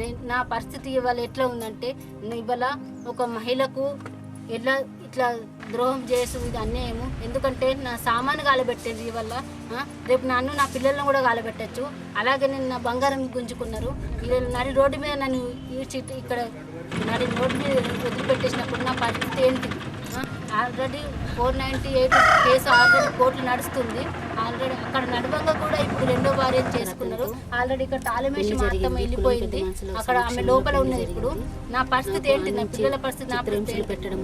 నేను నా పరిస్థితి ఇవాళ ఎట్లా ఉందంటే ఇవాళ ఒక మహిళకు ఎట్లా ఇట్లా ద్రోహం చేస్తుంది ఇది అన్యాయము? ఎందుకంటే నా సామాను గాలబెట్టేది ఇవల్ల రేపు నన్ను నా పిల్లలను కూడా గాలబెట్టచ్చు. అలాగే నేను నా బంగారం గుంజుకున్నారు. నడి రోడ్డు మీద నన్ను ఈడ్చి ఇక్కడ నడి రోడ్డు మీద వదిలిపెట్టేసిన already four ninety eight case already కోర్టులు నడుస్తుంది. ఆల్రెడీ అక్కడ నడవంగా కూడా ఇప్పుడు రెండో భార్య చేసుకున్నారు. ఆల్రెడీ ఇక్కడ తాళమేసి మా అత్తమ్మ వెళ్ళిపోయింది. అక్కడ ఆమె లోపల ఉన్నది ఇప్పుడు. నా పరిస్థితి ఏంటి? నా పిల్లల పరిస్థితి నా పరిస్థితి? పెట్టడం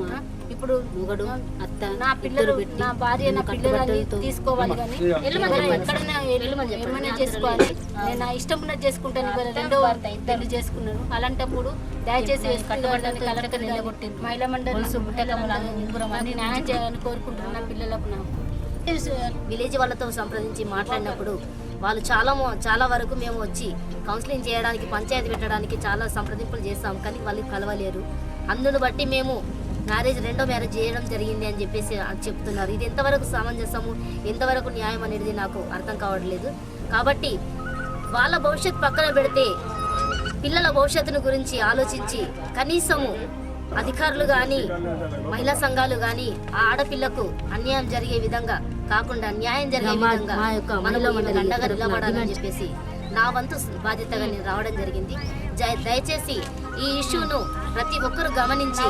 ఇప్పుడు మొగడు అత్త నా పిల్లలు నా భార్య నా పిల్లలని తీసుకోవాలి కానీ ఎక్కడైనా ఏమైనా చేసుకోవాలి? నేను నా ఇష్టం ఉన్నది చేసుకుంటాను ఇవాళ రెండో పెళ్ళి చేసుకున్నాను. అలాంటప్పుడు దయచేసి కట్టుబడ్డాన్ని కలెక్టర్ నిలబొట్టింది మహిళా మండలి అన్ని న్యాయం చేయాలని కోరుకుంటున్నాను పిల్లలకు నాకు. విలేజ్ వాళ్ళతో సంప్రదించి మాట్లాడినప్పుడు వాళ్ళు చాలా చాలా వరకు మేము వచ్చి కౌన్సిలింగ్ చేయడానికి పంచాయతీ పెట్టడానికి చాలా సంప్రదింపులు చేస్తాం కానీ వాళ్ళు కలవలేరు. అందును బట్టి మేము మ్యారేజ్ రెండో మ్యారేజ్ చేయడం జరిగింది అని చెప్పేసి చెప్తున్నారు. ఇది ఎంతవరకు సమంజసము ఎంతవరకు న్యాయం అనేది నాకు అర్థం కావట్లేదు. కాబట్టి వాళ్ళ భవిష్యత్తు పక్కన పెడితే పిల్లల భవిష్యత్తును గురించి ఆలోచించి కనీసము అధికారులు కానీ మహిళా సంఘాలు కానీ ఆ ఆడపిల్లకు అన్యాయం జరిగే విధంగా కాకుండా న్యాయం జరిగే విధంగా అండగా నిలబడాలని చెప్పేసి నా వంతు బాధ్యతగా నేను రావడం జరిగింది. దయచేసి ఈ ఇష్యూను ప్రతి ఒక్కరు గమనించి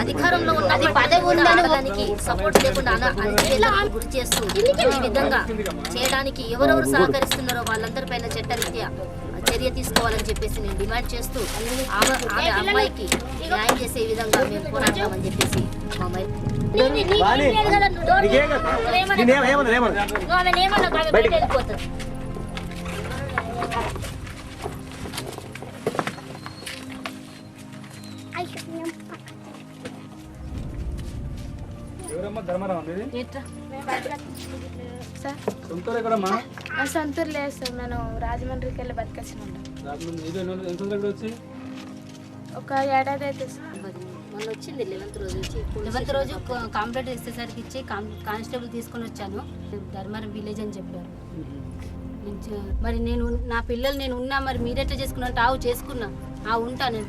అధికారంలో ఉన్న పదవి ఉండడానికి సపోర్ట్ లేకుండా గురి చేస్తూ ఈ విధంగా చేయడానికి ఎవరెవరు సహకరిస్తున్నారో వాళ్ళందరిపైన చట్టరీత్యా చర్య తీసుకోవాలని చెప్పేసి నేను డిమాండ్ చేస్తూ ఆమె ఆమె అమ్మాయికి న్యాయం చేసే విధంగా మేము పోరాడతామని చెప్పేసి మా మై బాలి ధర్మరావు సొంతూరు ఎక్కడమ్మా? సొంతూరు లేదు సార్. నేను రాజమండ్రికి వెళ్ళి బతికొచ్చినాం రాజమండ్రి వచ్చి? ఒక ఏడాది అయితే సార్. మొన్న వచ్చింది లెవెంత్ రోజు నుంచి లెవెంత్ రోజు కంప్లైంట్ ఇచ్చేసరికి ఇచ్చి కాన్- కానిస్టేబుల్ తీసుకొని వచ్చాను. ధర్మారం విలేజ్ అని చెప్పారు. మరి నేను నా పిల్లలు నేను ఉన్నా మరి మీరెట్లా చేసుకున్నా ఆవు చేసుకున్నా. ఆ ఉంటా నేను.